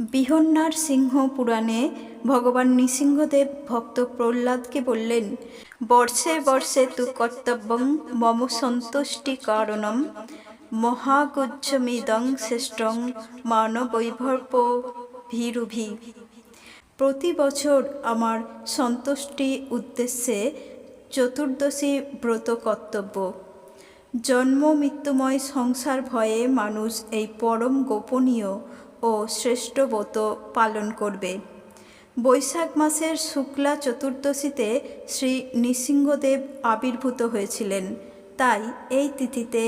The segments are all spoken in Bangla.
বিহন্নার সিংহ পুরাণে ভগবান নৃসিংহদেব ভক্ত প্রহ্লাদকে বললেন, বর্ষে বর্ষে তু কর্তব্যং মম সন্তুষ্টি কারণম। মহাগুজ্জমিদং শ্রেষ্ঠং মানবৈভর্প ভীরুভি। প্রতি বছর আমার সন্তুষ্টি উদ্দেশ্যে চতুর্দশী ব্রত কর্তব্য। জন্ম মৃত্যুময় সংসার ভয়ে মানুষ এই পরম গোপনীয় ও শ্রেষ্ঠ ব্রত পালন করবে। বৈশাখ মাসের শুক্লা চতুর্দশীতে শ্রী নৃসিংহদেব আবির্ভূত হয়েছিলেন। তাই এই তিথিতে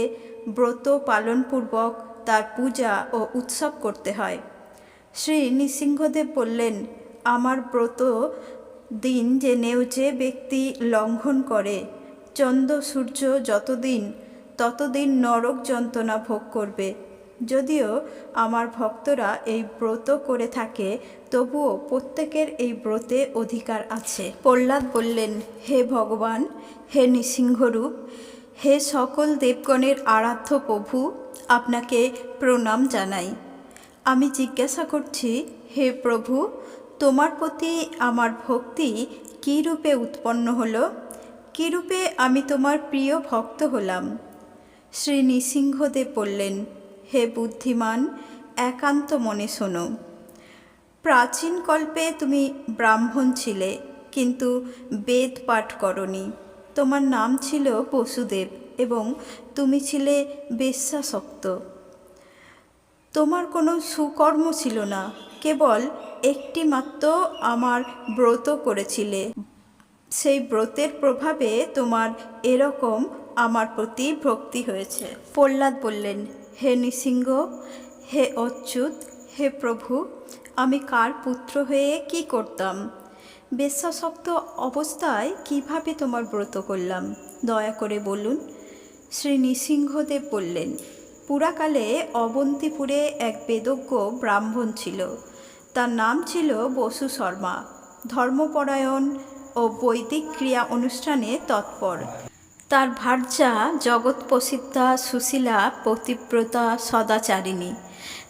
ব্রত পালনপূর্বক তার পূজা ও উৎসব করতে হয়। শ্রী নৃসিংহদেব বললেন, আমার ব্রত দিন জেনেও যে ব্যক্তি লঙ্ঘন করে, চন্দ্র সূর্য যতদিন, ততদিন নরক যন্ত্রণা ভোগ করবে। যদিও আমার ভক্তরা এই ব্রত করে থাকে, তবুও প্রত্যেকের এই ব্রতে অধিকার আছে। প্রহ্লাদ বললেন, হে ভগবান, হে নৃসিংহরূপ, হে সকল দেবগণের আরাধ্য প্রভু, আপনাকে প্রণাম জানাই। আমি জিজ্ঞাসা করছি, হে প্রভু, তোমার প্রতি আমার ভক্তি কী রূপে উৎপন্ন হলো? কী রূপে আমি তোমার প্রিয় ভক্ত হলাম? শ্রী নৃসিংহদেব বললেন হে বুদ্ধিমান, একান্ত মনে শোনো। প্রাচীন কল্পে তুমি ব্রাহ্মণ ছিলে, কিন্তু বেদ পাঠ করনি। তোমার নাম ছিল বসুদেব এবং তুমি ছিলে বেশ্যাসক্ত তোমার কোনো সুকর্ম ছিল না, কেবল একটি মাত্র আমার ব্রত করেছিলে। সেই ব্রতের প্রভাবে তোমার এরকম আমার প্রতি ভক্তি হয়েছে। প্রহ্লাদ বললেন হে নৃসিংহ, হে অচ্যুত, হে প্রভু, আমি কার পুত্র হয়ে কি করতাম? বেশ্যাসক্ত অবস্থায় কীভাবে তোমার ব্রত করলাম? দয়া করে বলুন। শ্রী নৃসিংহদেব বললেন, পুরাকালে অবন্তিপুরে এক বেদজ্ঞ ব্রাহ্মণ ছিল। তার নাম ছিল বসু শর্মা। ধর্মপরায়ণ ও বৈদিক ক্রিয়া অনুষ্ঠানে তৎপর। তার ভার্যা জগৎ প্রসিদ্ধা সুশীলা পতিব্রতা সদাচারিণী।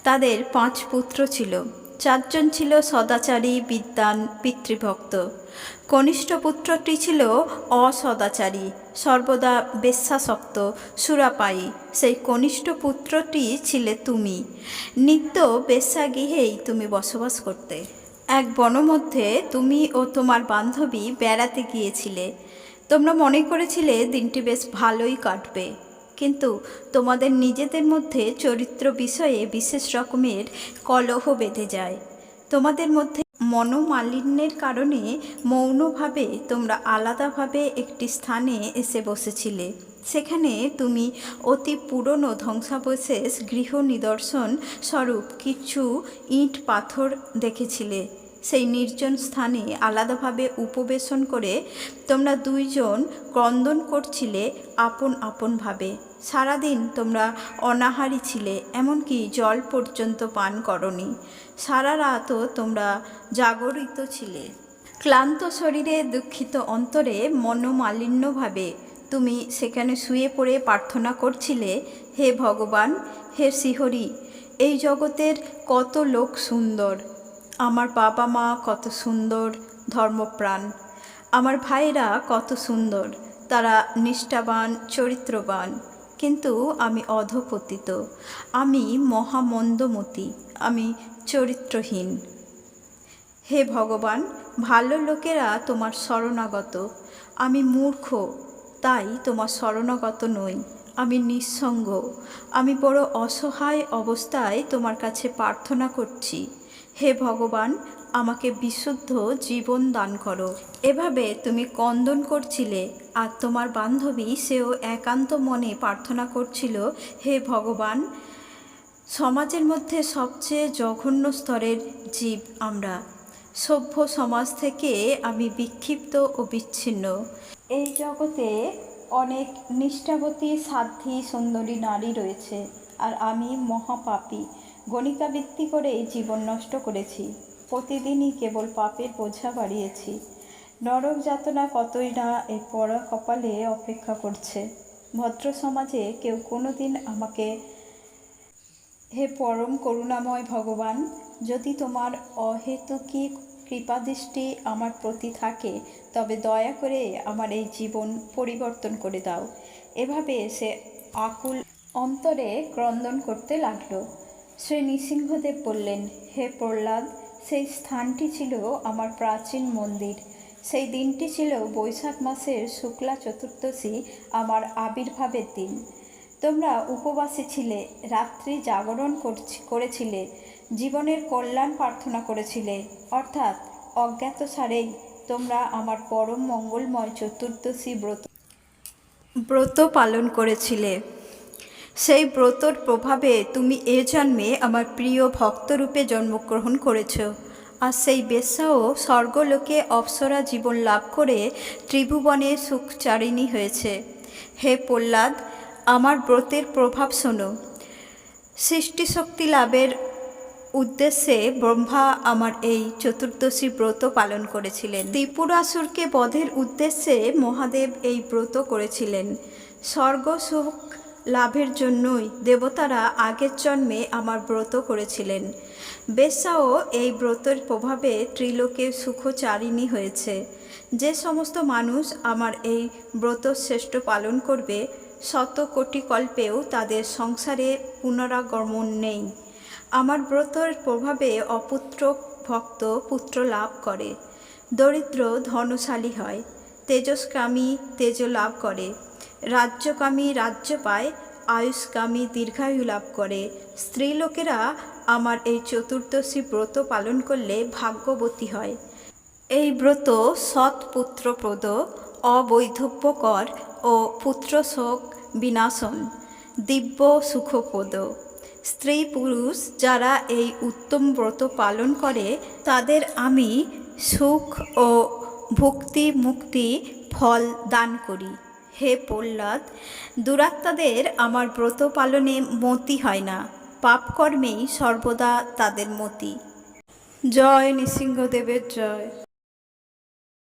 তাদের পাঁচ পুত্র ছিল। চারজন ছিল সদাচারী বিদ্যান পিতৃভক্ত। কনিষ্ঠ পুত্রটি ছিল অসদাচারী, সর্বদা বেশ্যাসক্ত, সুরাপায়ী। সেই কনিষ্ঠ পুত্রটি ছিলে তুমি। নিত্য বেশ্যাগৃহেই তুমি বসবাস করতে। এক বনমধ্যে তুমি ও তোমার বান্ধবী বেড়াতে গিয়েছিলে। তোমরা মনে করেছিলে দিনটি বেশ ভালোই কাটবে, কিন্তু তোমাদের নিজেদের মধ্যে চরিত্র বিষয়ে বিশেষ রকমের কলহ বেঁধে যায়। তোমাদের মধ্যে মনোমালিন্যের কারণে মৌনভাবে তোমরা আলাদাভাবে একটি স্থানে এসে বসেছিলে। সেখানে তুমি অতি পুরনো ধ্বংসাবশেষ গৃহ নিদর্শন স্বরূপ কিছু ইট পাথর দেখেছিলে। সেই নির্জন স্থানে আলাদাভাবে উপবেশন করে তোমরা দুইজন ক্রন্দন করছিলে আপন আপনভাবে। সারাদিন তোমরা অনাহারি ছিলে, এমনকি জল পর্যন্ত পান করনি। সারা রাতও তোমরা জাগরিত ছিলে। ক্লান্ত শরীরে দুঃখিত অন্তরে মনোমালিন্যভাবে তুমি সেখানে শুয়ে পড়ে প্রার্থনা করছিলে, হে ভগবান, হে শ্রীহরি, এই জগতের কত লোক সুন্দর। আমার বাবা মা কত সুন্দর ধর্মপ্রাণ। আমার ভাইরা কত সুন্দর, তারা নিষ্ঠাবান, চরিত্রবান। কিন্তু আমি অধপতিত, আমি মহামন্দমতি, আমি চরিত্রহীন। হে ভগবান, ভালো লোকেরা তোমার শরণাগত। আমি মূর্খ, তাই তোমার শরণাগত নই। আমি নিঃসঙ্গ, আমি বড় অসহায় অবস্থায় তোমার কাছে প্রার্থনা করছি। হে ভগবান, আমাকে বিশুদ্ধ জীবন দান করো। এভাবে তুমি কন্দন করছিলে আর তোমার বান্ধবী সেও একান্ত মনে প্রার্থনা করছিল, হে ভগবান, সমাজের মধ্যে সবচেয়ে জঘন্য স্তরের জীব আমরা। সভ্য সমাজ থেকে আমি বিক্ষিপ্ত ও বিচ্ছিন্ন। এই জগতে অনেক নিষ্ঠাবতী সাধ্বী সুন্দরী নারী রয়েছে আর আমি মহাপাপী। গণিকাবৃত্তি করে জীবন নষ্ট করেছি। প্রতিদিনই কেবল পাপের বোঝা বাড়িয়েছি। নরক যাতনা কতই না এই পড়া কপালে অপেক্ষা করছে। ভদ্র সমাজে কেউ কোনো দিন আমাকে, হে পরম করুণাময় ভগবান, যদি তোমার অহেতুকী কৃপাদৃষ্টি আমার প্রতি থাকে, তবে দয়া করে আমার এই জীবন পরিবর্তন করে দাও। এভাবে সে আকুল অন্তরে ক্রন্দন করতে লাগল। শ্রী নৃসিংহদেব বললেন, হে প্রহ্লাদ, সেই স্থানটি ছিল আমার প্রাচীন মন্দির। সেই দিনটি ছিল বৈশাখ মাসের শুক্লা চতুর্দশী, আমার আবির্ভাবের দিন। তোমরা উপবাসী ছিলে, রাত্রি জাগরণ করছি- করেছিলে, জীবনের কল্যাণ প্রার্থনা করেছিলে। অর্থাৎ অজ্ঞাতসারেই তোমরা আমার পরম মঙ্গলময় চতুর্দশী ব্রত ব্রত পালন করেছিলে। সেই ব্রতর প্রভাবে তুমি এ জন্মে আমার প্রিয় ভক্তরূপে জন্মগ্রহণ করেছ। আর সেই বেশ্যাও স্বর্গলোকে অপ্সরা জীবন লাভ করে ত্রিভুবনে সুখচারিণী হয়েছে। হে প্রহ্লাদ, আমার ব্রতের প্রভাব শোনো। সৃষ্টিশক্তি লাভের উদ্দেশ্যে ব্রহ্মা আমার এই চতুর্দশী ব্রত পালন করেছিলেন। ত্রিপুরাসুরকে বধের উদ্দেশ্যে মহাদেব এই ব্রত করেছিলেন। স্বর্গ সুখ লাভের জন্যই দেবতারা আগের জন্মে আমার ব্রত করেছিলেন। বেশ্যাও এই ব্রতের প্রভাবে ত্রিলোকে সুখচারিণী হয়েছে। যে সমস্ত মানুষ আমার এই ব্রত শ্রেষ্ঠ পালন করবে, শত কোটি কল্পেও তাদের সংসারে পুনরাগমন নেই। আমার ব্রতর প্রভাবে অপুত্র ভক্ত পুত্র লাভ করে। দরিদ্র ধনশালী হয়। তেজস্কামী তেজ লাভ করে। রাজ্যকামী রাজ্য পায় আয়ুষ্কামী দীর্ঘায়ু লাভ করে। স্ত্রীলোকেরা আমার এই চতুর্দশী ব্রত পালন করলে ভাগ্যবতী হয়। এই ব্রত সৎ পুত্রপ্রদ, অবৈধব্যকর ও পুত্রশোক বিনাশন, দিব্য সুখপ্রদ। স্ত্রী পুরুষ যারা এই উত্তম ব্রত পালন করে, তাদের আমি সুখ ও ভক্তি মুক্তি ফল দান করি। হে প্রহ্লাদ, দুরাত্মাদের আমার ব্রত পালনে মতি হয় না, পাপকর্মেই সর্বদা তাদের মতি। জয় নৃসিংহদেবের জয়।